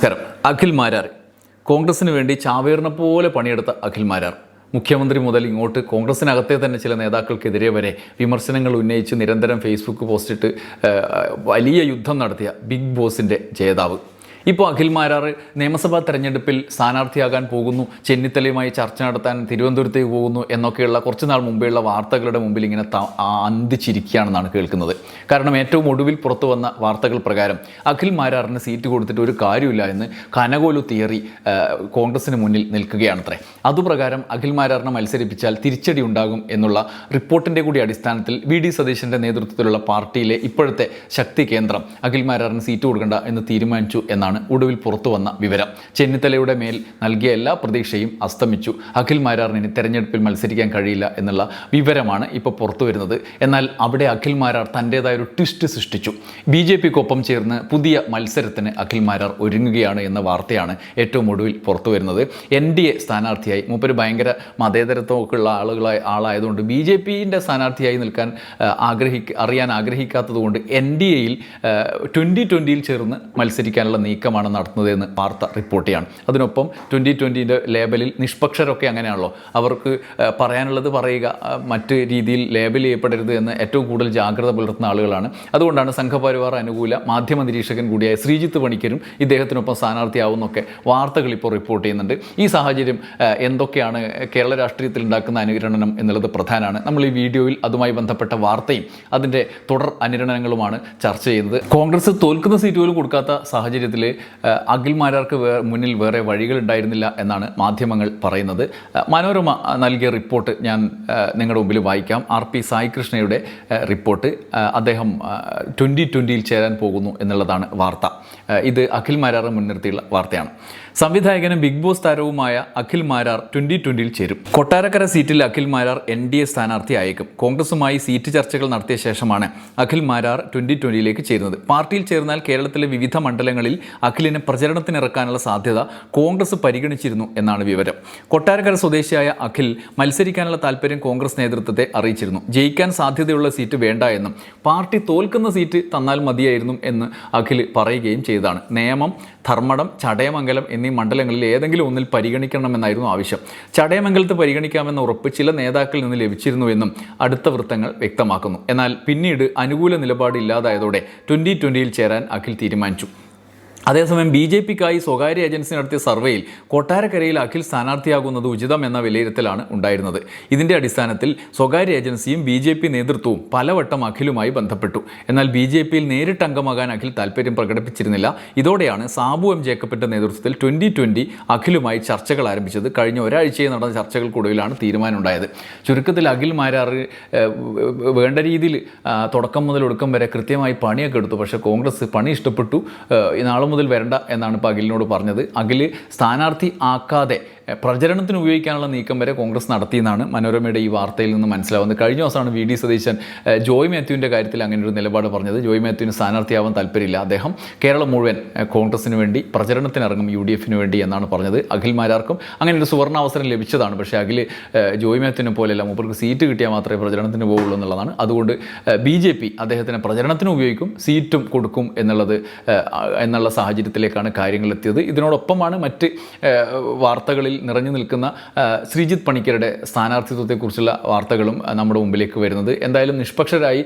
നമസ്കാരം. അഖിൽ മാരാർ. കോൺഗ്രസിന് വേണ്ടി ചാവേറിനെ പോലെ പണിയെടുത്ത അഖിൽ മാരാർ. മുഖ്യമന്ത്രി മുതൽ ഇങ്ങോട്ട് കോൺഗ്രസിനകത്തെ തന്നെ ചില നേതാക്കൾക്കെതിരെ വരെ വിമർശനങ്ങൾ ഉന്നയിച്ച് നിരന്തരം ഫേസ്ബുക്ക് പോസ്റ്റിട്ട് വലിയ യുദ്ധം നടത്തിയ ബിഗ് ബോസിന്റെ ജേതാവ്. ഇപ്പോൾ അഖിൽ മാരാർ നിയമസഭാ തെരഞ്ഞെടുപ്പിൽ സ്ഥാനാർത്ഥിയാകാൻ പോകുന്നു. ചെന്നിത്തലയുമായി ചർച്ച നടത്താൻ തിരുവനന്തപുരത്തേക്ക് പോകുന്നു എന്നൊക്കെയുള്ള കുറച്ച് നാൾ മുമ്പെയുള്ള വാർത്തകളുടെ മുമ്പിൽ ഇങ്ങനെ അന്തിച്ചിരിക്കുകയാണെന്നാണ് കേൾക്കുന്നത്. കാരണം ഏറ്റവും ഒടുവിൽ പുറത്തു വന്ന വാർത്തകൾ പ്രകാരം അഖിൽ മാരാറിന് സീറ്റ് കൊടുത്തിട്ട് ഒരു കാര്യമില്ല എന്ന് കനകോലു തിയറി കോൺഗ്രസിന് മുന്നിൽ നിൽക്കുകയാണത്രേ. അതുപ്രകാരം അഖിൽ മാരാറിനെ മത്സരിപ്പിച്ചാൽ തിരിച്ചടി ഉണ്ടാകും എന്നുള്ള റിപ്പോർട്ടിന്റെ കൂടി അടിസ്ഥാനത്തിൽ വി ഡി സതീശന്റെ നേതൃത്വത്തിലുള്ള പാർട്ടിയിലെ ഇപ്പോഴത്തെ ശക്തി കേന്ദ്രം അഖിൽ മാരാറിന് സീറ്റ് കൊടുക്കണ്ട എന്ന് തീരുമാനിച്ചു എന്നാണ് ഒടുവിൽ പുറത്തു വന്ന വിവരം. ചെന്നിത്തലയുടെ മേൽ നൽകിയ എല്ലാ പ്രതീക്ഷയും അസ്തമിച്ചു. അഖിൽ മാരാറിന് തെരഞ്ഞെടുപ്പിൽ മത്സരിക്കാൻ കഴിയില്ല എന്നുള്ള വിവരമാണ് ഇപ്പോൾ പുറത്തു വരുന്നത്. എന്നാൽ അവിടെ അഖിൽ മാരാർ തന്റേതായ ഒരു ട്വിസ്റ്റ് സൃഷ്ടിച്ചു. ബി ജെ പിക്കൊപ്പം ചേർന്ന് പുതിയ മത്സരത്തിന് അഖിൽ മാരാർ ഒരുങ്ങുകയാണ് എന്ന വാർത്തയാണ് ഏറ്റവും ഒടുവിൽ പുറത്തു വരുന്നത്. എൻ ഡി എ സ്ഥാനാർത്ഥിയായി മൂപ്പര് ഭയങ്കര മതേതരത്വമൊക്കെ ഉള്ള ആളുകളായി ആളായതുകൊണ്ട് ബി ജെ പിന്റെ സ്ഥാനാർത്ഥിയായി നിൽക്കാൻ ആഗ്രഹിക്ക അറിയാൻ ആഗ്രഹിക്കാത്തതുകൊണ്ട് എൻ ഡി എയിൽ ട്വന്റി ട്വന്റിയിൽ ചേർന്ന് മത്സരിക്കാനുള്ള നീക്കമാണ് നടത്തുന്നതെന്ന് വാർത്ത റിപ്പോർട്ട് ചെയ്യാണ് അതിനൊപ്പം ട്വന്റി ട്വന്റിന്റെ ലേബലിൽ നിഷ്പക്ഷരൊക്കെ അങ്ങനെയാണല്ലോ. അവർക്ക് പറയാനുള്ളത് പറയുക മറ്റ് രീതിയിൽ ലേബൽ ചെയ്യപ്പെടരുത് എന്ന് ഏറ്റവും കൂടുതൽ ജാഗ്രത പുലർത്തുന്ന ആളുകളാണ്. അതുകൊണ്ടാണ് സംഘപരിവാർ അനുകൂല മാധ്യമ നിരീക്ഷകൻ കൂടിയായ ശ്രീജിത്ത് പണിക്കരും ഇദ്ദേഹത്തിനൊപ്പം സ്ഥാനാർത്ഥിയാവുന്നൊക്കെ വാർത്തകൾ ഇപ്പോൾ റിപ്പോർട്ട് ചെയ്യുന്നുണ്ട്. ഈ സാഹചര്യം എന്തൊക്കെയാണ് കേരള രാഷ്ട്രീയത്തിൽ ഉണ്ടാക്കുന്ന അനുകരണം എന്നുള്ളത് പ്രധാനമാണ്. നമ്മൾ ഈ വീഡിയോയിൽ അതുമായി ബന്ധപ്പെട്ട വാർത്തയും അതിന്റെ തുടർ അനുരണനങ്ങളുമാണ് ചർച്ച ചെയ്യുന്നത്. കോൺഗ്രസ് തോൽക്കുന്ന സീറ്റ് പോലും കൊടുക്കാത്ത സാഹചര്യത്തിൽ ആ, അഖിൽ മാരാർക്ക് വേ മുന്നിൽ വേറെ വഴികളുണ്ടായിരുന്നില്ല എന്നാണ് മാധ്യമങ്ങൾ പറയുന്നത്. മനോരമ നൽകിയ റിപ്പോർട്ട് ഞാൻ നിങ്ങളുടെ മുമ്പിൽ വായിക്കാം. ആർ പി സായികൃഷ്ണയുടെ റിപ്പോർട്ട്. അദ്ദേഹം ട്വന്റി ട്വന്റിയിൽ ചേരാൻ പോകുന്നു എന്നുള്ളതാണ് വാർത്ത. ഇത് അഖിൽ മാരാറെ മുൻനിർത്തിയുള്ള വാർത്തയാണ്. സംവിധായകനും ബിഗ് ബോസ് താരവുമായ അഖിൽ മാരാർ ട്വന്റി ട്വന്റിയിൽ ചേരും. കൊട്ടാരക്കര സീറ്റിൽ Akhil Marar N D A സ്ഥാനാർത്ഥി അയക്കും കോൺഗ്രസുമായി സീറ്റ് ചർച്ചകൾ നടത്തിയ ശേഷമാണ് അഖിൽ മാരാർ ട്വന്റി ട്വന്റിയിലേക്ക് ചേരുന്നത്. പാർട്ടിയിൽ ചേർന്നാൽ കേരളത്തിലെ വിവിധ മണ്ഡലങ്ങളിൽ അഖിലിനെ പ്രചരണത്തിനിറക്കാനുള്ള സാധ്യത കോൺഗ്രസ് പരിഗണിച്ചിരുന്നു എന്നാണ് വിവരം. കൊട്ടാരക്കര സ്വദേശിയായ അഖിൽ മത്സരിക്കാനുള്ള താല്പര്യം കോൺഗ്രസ് നേതൃത്വത്തെ അറിയിച്ചിരുന്നു. ജയിക്കാൻ സാധ്യതയുള്ള സീറ്റ് വേണ്ട എന്നും പാർട്ടി തോൽക്കുന്ന സീറ്റ് തന്നാൽ മതിയായിരുന്നു എന്ന് അഖിൽ പറയുകയും ചെയ്തതാണ്. നേമം ധർമ്മടം ചടയമംഗലം എന്നീ മണ്ഡലങ്ങളിൽ ഏതെങ്കിലും ഒന്നിൽ പരിഗണിക്കണമെന്നായിരുന്നു ആവശ്യം. ചടയമംഗലത്ത് പരിഗണിക്കാമെന്ന ഉറപ്പ് ചില നേതാക്കളിൽ നിന്ന് ലഭിച്ചിരുന്നുവെന്നും അടുത്ത വൃത്തങ്ങൾ വ്യക്തമാക്കുന്നു. എന്നാൽ പിന്നീട് അനുകൂല നിലപാട് ഇല്ലാതായതോടെ ട്വന്റി ട്വന്റിയിൽ ചേരാൻ അഖിൽ തീരുമാനിച്ചു. അതേസമയം ബി ജെ പിക്കായി സ്വകാര്യ ഏജൻസി നടത്തിയ സർവേയിൽ കൊട്ടാരക്കരയിൽ അഖിൽ സ്ഥാനാർത്ഥിയാകുന്നത് ഉചിതം എന്ന വിലയിരുത്തലാണ് ഉണ്ടായിരുന്നത്. ഇതിന്റെ അടിസ്ഥാനത്തിൽ സ്വകാര്യ ഏജൻസിയും ബി ജെ പി നേതൃത്വവും പലവട്ടം അഖിലുമായി ബന്ധപ്പെട്ടു. എന്നാൽ ബി ജെ പിയിൽ നേരിട്ട് അംഗമാകാൻ അഖിൽ താല്പര്യം പ്രകടിപ്പിച്ചിരുന്നില്ല. ഇതോടെയാണ് സാബു എം ജേക്കബിന്റെ നേതൃത്വത്തിൽ ട്വന്റി ട്വന്റി അഖിലുമായി ചർച്ചകൾ ആരംഭിച്ചത്. കഴിഞ്ഞ ഒരാഴ്ചയെ നടന്ന ചർച്ചകൾക്കൊടുവിലാണ് തീരുമാനമുണ്ടായത്. ചുരുക്കത്തിൽ അഖിൽ മാരാർ വേണ്ട രീതിയിൽ തുടക്കം മുതൽ ഒടുക്കം വരെ കൃത്യമായി പണിയൊക്കെ എടുത്തു. പക്ഷേ കോൺഗ്രസ് പണി ഇഷ്ടപ്പെട്ടു. നാളെ മുതൽ വരണ്ട എന്നാണ് ഇപ്പോൾ അഖിലിനോട് പറഞ്ഞത്. അഖിൽ സ്ഥാനാർത്ഥി ആക്കാതെ പ്രചരണത്തിന് ഉപയോഗിക്കാനുള്ള നീക്കം വരെ കോൺഗ്രസ് നടത്തിയെന്നാണ് മനോരമയുടെ ഈ വാർത്തയിൽ നിന്ന് മനസ്സിലാവുന്നത്. കഴിഞ്ഞ ദിവസമാണ് വി ഡി സതീശൻ ജോയ് മാത്യുവിന്റെ കാര്യത്തിൽ അങ്ങനെ ഒരു നിലപാട് പറഞ്ഞത്. ജോയ് മാത്യുവിന് സ്ഥാനാർത്ഥിയാവാൻ താല്പര്യമില്ല. അദ്ദേഹം കേരളം മുഴുവൻ കോൺഗ്രസിന് വേണ്ടി പ്രചരണത്തിനിറങ്ങും യു ഡി എഫിന് വേണ്ടി എന്നാണ് പറഞ്ഞത്. അഖിൽമാരാർക്കും അങ്ങനെ ഒരു സുവർണ അവസരം ലഭിച്ചതാണ്. പക്ഷേ അഖിൽ ജോയ് മാത്യുവിനെ പോലെയല്ല മൂപ്പർക്ക് സീറ്റ് കിട്ടിയാൽ മാത്രമേ പ്രചരണത്തിന് പോകുള്ളൂ എന്നുള്ളതാണ്. അതുകൊണ്ട് ബി ജെ പി അദ്ദേഹത്തിന് പ്രചരണത്തിന് ഉപയോഗിക്കും സീറ്റും കൊടുക്കും എന്നുള്ളത് എന്നുള്ള സാഹചര്യത്തിലേക്കാണ് കാര്യങ്ങൾ എത്തിയത്. ഇതിനോടൊപ്പമാണ് മറ്റ് വാർത്തകളിൽ നിറഞ്ഞു നിൽക്കുന്ന ശ്രീജിത്ത് പണിക്കരുടെ സ്ഥാനാർത്ഥിത്വത്തെക്കുറിച്ചുള്ള വാർത്തകളും നമ്മുടെ മുമ്പിലേക്ക് വരുന്നത്. എന്തായാലും നിഷ്പക്ഷരായി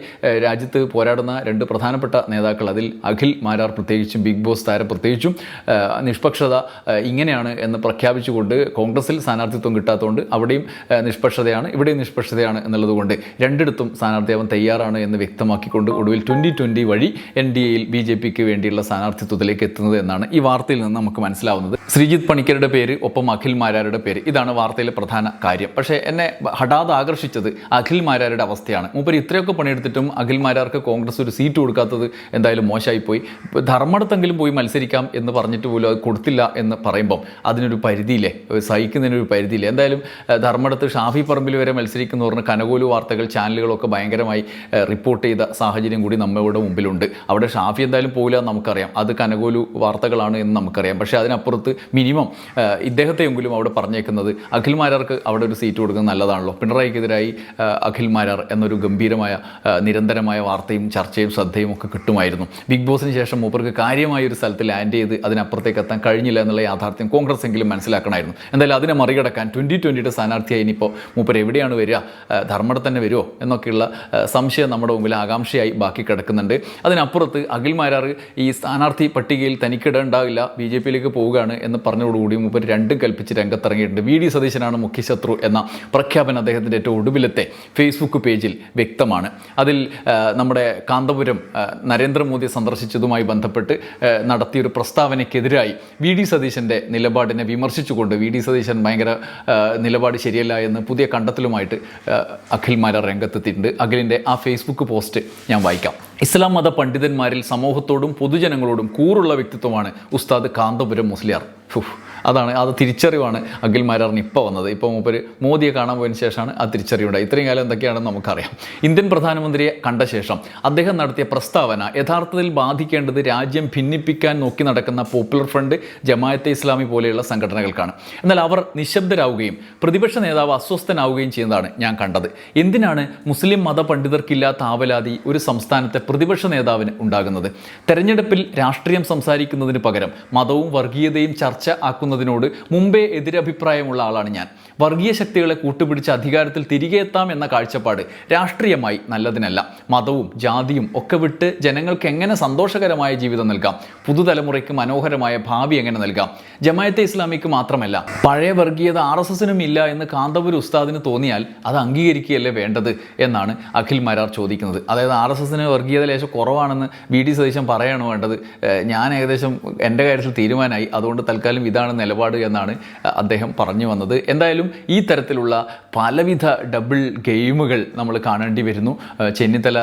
രാജ്യത്ത് പോരാടുന്ന രണ്ട് പ്രധാനപ്പെട്ട നേതാക്കൾ അതിൽ അഖിൽ മാരാർ പ്രത്യേകിച്ചും ബിഗ് ബോസ് താരം പ്രത്യേകിച്ചും നിഷ്പക്ഷത ഇങ്ങനെയാണ് എന്ന് പ്രഖ്യാപിച്ചുകൊണ്ട് കോൺഗ്രസിൽ സ്ഥാനാർത്ഥിത്വം കിട്ടാത്തതുകൊണ്ട് അവിടെയും നിഷ്പക്ഷതയാണ് ഇവിടെയും നിഷ്പക്ഷതയാണ് എന്നുള്ളതുകൊണ്ട് രണ്ടിടത്തും സ്ഥാനാർത്ഥിയാവാൻ തയ്യാറാണ് എന്ന് വ്യക്തമാക്കിക്കൊണ്ട് ഒടുവിൽ ട്വന്റി ട്വന്റി വഴി എൻ ഡി എയിൽ ബി ജെ പിക്ക് വേണ്ടിയുള്ള സ്ഥാനാർത്ഥിത്വത്തിലേക്ക് എത്തുന്നത് എന്നാണ് ഈ വാർത്തയിൽ നിന്ന് നമുക്ക് മനസ്സിലാവുന്നത്. ശ്രീജിത്ത് പണിക്കരുടെ പേര് ഒപ്പം അഖിൽ മാരാരുടെ പേര്. ഇതാണ് വാർത്തയിലെ പ്രധാന കാര്യം. പക്ഷേ എന്നെ ഹഠാത് ആകർഷിച്ചത് അഖിൽ മാരാരുടെ അവസ്ഥയാണ്. മൂപ്പര് ഇത്രയൊക്കെ പണിയെടുത്തിട്ടും അഖിൽ മാരാർക്ക് കോൺഗ്രസ് ഒരു സീറ്റ് കൊടുക്കാത്തത് എന്തായാലും മോശമായിപ്പോയി. ധർമ്മടത്തെങ്കിലും പോയി മത്സരിക്കാം എന്ന് പറഞ്ഞിട്ട് പോലും അത് കൊടുത്തില്ല എന്ന് പറയുമ്പം അതിനൊരു പരിധിയില്ലേ? സഹിക്കുന്നതിനൊരു പരിധിയില്ലേ? എന്തായാലും ധർമ്മടത്ത് ഷാഫി പറമ്പിൽ വരെ മത്സരിക്കുന്ന പറഞ്ഞ കനകോലു വാർത്തകൾ ചാനലുകളൊക്കെ ഭയങ്കരമായി റിപ്പോർട്ട് ചെയ്ത സാഹചര്യം കൂടി നമ്മുടെ മുമ്പിലുണ്ട്. അവിടെ ഷാഫി എന്തായാലും പോകില്ല നമുക്കറിയാം. അത് കനകോലു വാർത്തകളാണ് എന്ന് നമുക്കറിയാം. പക്ഷേ അതിനപ്പുറത്ത് മിനിമം ഇദ്ദേഹത്തെയെങ്കിലും അവിടെ പറഞ്ഞേക്കുന്നത് അഖിൽ മാരാർക്ക് അവിടെ ഒരു സീറ്റ് കൊടുക്കുന്നത് നല്ലതാണല്ലോ. പിണറായിക്കെതിരായി അഖിൽ മാരാർ എന്നൊരു ഗംഭീരമായ നിരന്തരമായ വാർത്തയും ചർച്ചയും ശ്രദ്ധയും ഒക്കെ കിട്ടുമായിരുന്നു. ബിഗ് ബോസിന് ശേഷം മൂപ്പർക്ക് കാര്യമായ ഒരു സ്ഥലത്ത് ലാൻഡ് ചെയ്ത് അതിനപ്പുറത്തേക്ക് എത്താൻ കഴിഞ്ഞില്ല എന്നുള്ള യാഥാർത്ഥ്യം കോൺഗ്രസ് എങ്കിലും മനസ്സിലാക്കണമായിരുന്നു. എന്തായാലും അതിനെ മറികടക്കാൻ ട്വന്റി ട്വന്റിയുടെ സ്ഥാനാർത്ഥിയായി ഇനിയിപ്പോൾ മൂപ്പർ എവിടെയാണ് വരിക? ധർമ്മട തന്നെ വരുമോ എന്നൊക്കെയുള്ള സംശയം നമ്മുടെ മുമ്പിൽ ആകാംക്ഷയായി ബാക്കി കിടക്കുന്നുണ്ട്. അതിനപ്പുറത്ത് അഖിൽ മാരാർ ഈ സ്ഥാനാർത്ഥി പട്ടികയിൽ തനിക്കിടണ്ടാവില്ല ബി ജെ പിയിലേക്ക് പോവുകയാണ് എന്ന് പറഞ്ഞതോടുകൂടി മുമ്പ് രണ്ടും കൽപ്പിച്ച് രംഗത്തിറങ്ങിയിട്ടുണ്ട്. വി. ഡി. സതീശനാണ് മുഖ്യശത്രു എന്ന പ്രഖ്യാപനം അദ്ദേഹത്തിന്റെ ഏറ്റവും ഒടുവിലത്തെ ഫേസ്ബുക്ക് പേജിൽ വ്യക്തമാണ്. അതിൽ നമ്മുടെ കാന്തപുരം നരേന്ദ്രമോദി സന്ദർശിച്ചതുമായി ബന്ധപ്പെട്ട് നടത്തിയ നടത്തിയൊരു പ്രസ്താവനയ്ക്കെതിരായി വി. ഡി. സതീശന്റെ നിലപാടിനെ വിമർശിച്ചുകൊണ്ട് വി. ഡി. സതീശൻ ഭയങ്കര നിലപാട് ശരിയല്ല എന്ന് പുതിയ കണ്ടെത്തലുമായിട്ട് അഖിൽമാര രംഗത്തെത്തിയിട്ടുണ്ട്. അഖിലിന്റെ ആ ഫേസ്ബുക്ക് പോസ്റ്റ് ഞാൻ വായിക്കാം. ഇസ്ലാം മത പണ്ഡിതന്മാരിൽ സമൂഹത്തോടും പൊതുജനങ്ങളോടും കൂറുള്ള വ്യക്തിത്വമാണ് ഉസ്താദ് കാന്തപുരം മുസ്ലിയാർ ഫുഫ്. അതാണ് അത് തിരിച്ചറിവാണ് അഖിൽ മാരാറിന് ഇപ്പോൾ വന്നത്. ഇപ്പോൾ മൂപ്പർ മോദിയെ കാണാൻ പോയതിന് ശേഷമാണ് ആ തിരിച്ചറിവുണ്ടായി ഇത്രയും കാലം എന്തൊക്കെയാണെന്ന് നമുക്കറിയാം. ഇന്ത്യൻ പ്രധാനമന്ത്രിയെ കണ്ട ശേഷം അദ്ദേഹം നടത്തിയ പ്രസ്താവന യഥാർത്ഥത്തിൽ ബാധിക്കേണ്ടത് രാജ്യം ഭിന്നിപ്പിക്കാൻ നോക്കി നടക്കുന്ന പോപ്പുലർ ഫ്രണ്ട് ജമായത്തെ ഇസ്ലാമി പോലെയുള്ള സംഘടനകൾക്കാണ്. എന്നാൽ അവർ നിശബ്ദരാവുകയും പ്രതിപക്ഷ നേതാവ് അസ്വസ്ഥനാവുകയും ചെയ്യുന്നതാണ് ഞാൻ കണ്ടത്. എന്തിനാണ് മുസ്ലിം മത പണ്ഡിതർക്കില്ലാത്ത ആവലാതി ഒരു സംസ്ഥാനത്തെ പ്രതിപക്ഷ നേതാവിന് ഉണ്ടാകുന്നത്? തെരഞ്ഞെടുപ്പിൽ രാഷ്ട്രീയം സംസാരിക്കുന്നതിന് പകരം മതവും വർഗീയതയും ചർച്ച ആക്കുന്നതിനോട് മുമ്പേ എതിരഭിപ്രായമുള്ള ആളാണ് ഞാൻ. വർഗീയ ശക്തികളെ കൂട്ടുപിടിച്ച് അധികാരത്തിൽ തിരികെ എത്താം എന്ന കാഴ്ചപ്പാട് രാഷ്ട്രീയമായി നല്ലതിനല്ല. മതവും ജാതിയും ഒക്കെ വിട്ട് ജനങ്ങൾക്ക് എങ്ങനെ സന്തോഷകരമായ ജീവിതം നൽകാം? പുതുതലമുറയ്ക്ക് മനോഹരമായ ഭാവി എങ്ങനെ നൽകാം? ജമായത്തെ ഇസ്ലാമിക്ക് മാത്രമല്ല പഴയ വർഗീയത ആർ എസ് എസിനും ഇല്ല എന്ന് കാന്തപുര ഉസ്താദിന് തോന്നിയാൽ അത് അംഗീകരിക്കുകയല്ലേ വേണ്ടത് എന്നാണ് അഖിൽ മരാർ ചോദിക്കുന്നത്. അതായത് ആർ എസ് എസിന് വർഗീയത ലേശം കുറവാണെന്ന് വി ഡി സതീശൻ പറയാണ് വേണ്ടത്. ഞാൻ ഏകദേശം എന്റെ കാര്യത്തിൽ തീരുമാനമായി. അതുകൊണ്ട് തൽക്കാലം ഇതാണ് നിലപാട് എന്നാണ് അദ്ദേഹം പറഞ്ഞു വന്നത്. എന്തായാലും ഈ തരത്തിലുള്ള പലവിധ ഡബിൾ ഗെയിമുകൾ നമ്മൾ കാണേണ്ടി വരുന്നു. ചെന്നിത്തല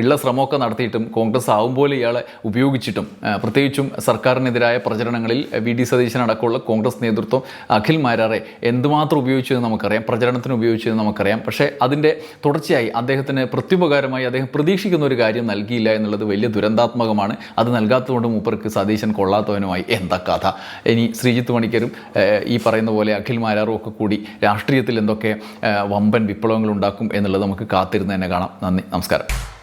ഉള്ള ശ്രമമൊക്കെ നടത്തിയിട്ടും കോൺഗ്രസ് ആവും പോലെ ഇയാളെ ഉപയോഗിച്ചിട്ടും പ്രത്യേകിച്ചും സർക്കാരിനെതിരായ പ്രചരണങ്ങളിൽ വി. ഡി. സതീശൻ അടക്കമുള്ള കോൺഗ്രസ് നേതൃത്വം അഖിൽ മാരാറെ എന്തുമാത്രം ഉപയോഗിച്ചു എന്ന് നമുക്കറിയാം. പ്രചരണത്തിന് ഉപയോഗിച്ചു എന്ന് നമുക്കറിയാം. പക്ഷേ അതിന്റെ തുടർച്ചയായി അദ്ദേഹത്തിന് പ്രത്യുപകാരമായി അദ്ദേഹം പ്രതീക്ഷിക്കുന്ന ഒരു കാര്യം നൽകിയില്ല എന്നുള്ളത് വലിയ ദുരന്താത്മകമാണ്. അത് നൽകാത്തതുകൊണ്ട് മൂപ്പർക്ക് സതീശൻ കൊള്ളാത്തവനുമായി. എന്താ കഥ? ഇനി ശ്രീജിത്ത് മണിക്കരും ഏഹ്, ഈ പറയുന്ന പോലെ അഖിൽ മാരാറും ഒക്കെ കൂടി രാഷ്ട്രീയത്തിൽ എന്തൊക്കെ വമ്പൻ വിപ്ലവങ്ങൾ ഉണ്ടാക്കും എന്നുള്ളത് നമുക്ക് കാത്തിരുന്ന് തന്നെ കാണാം. നന്ദി നമസ്കാരം.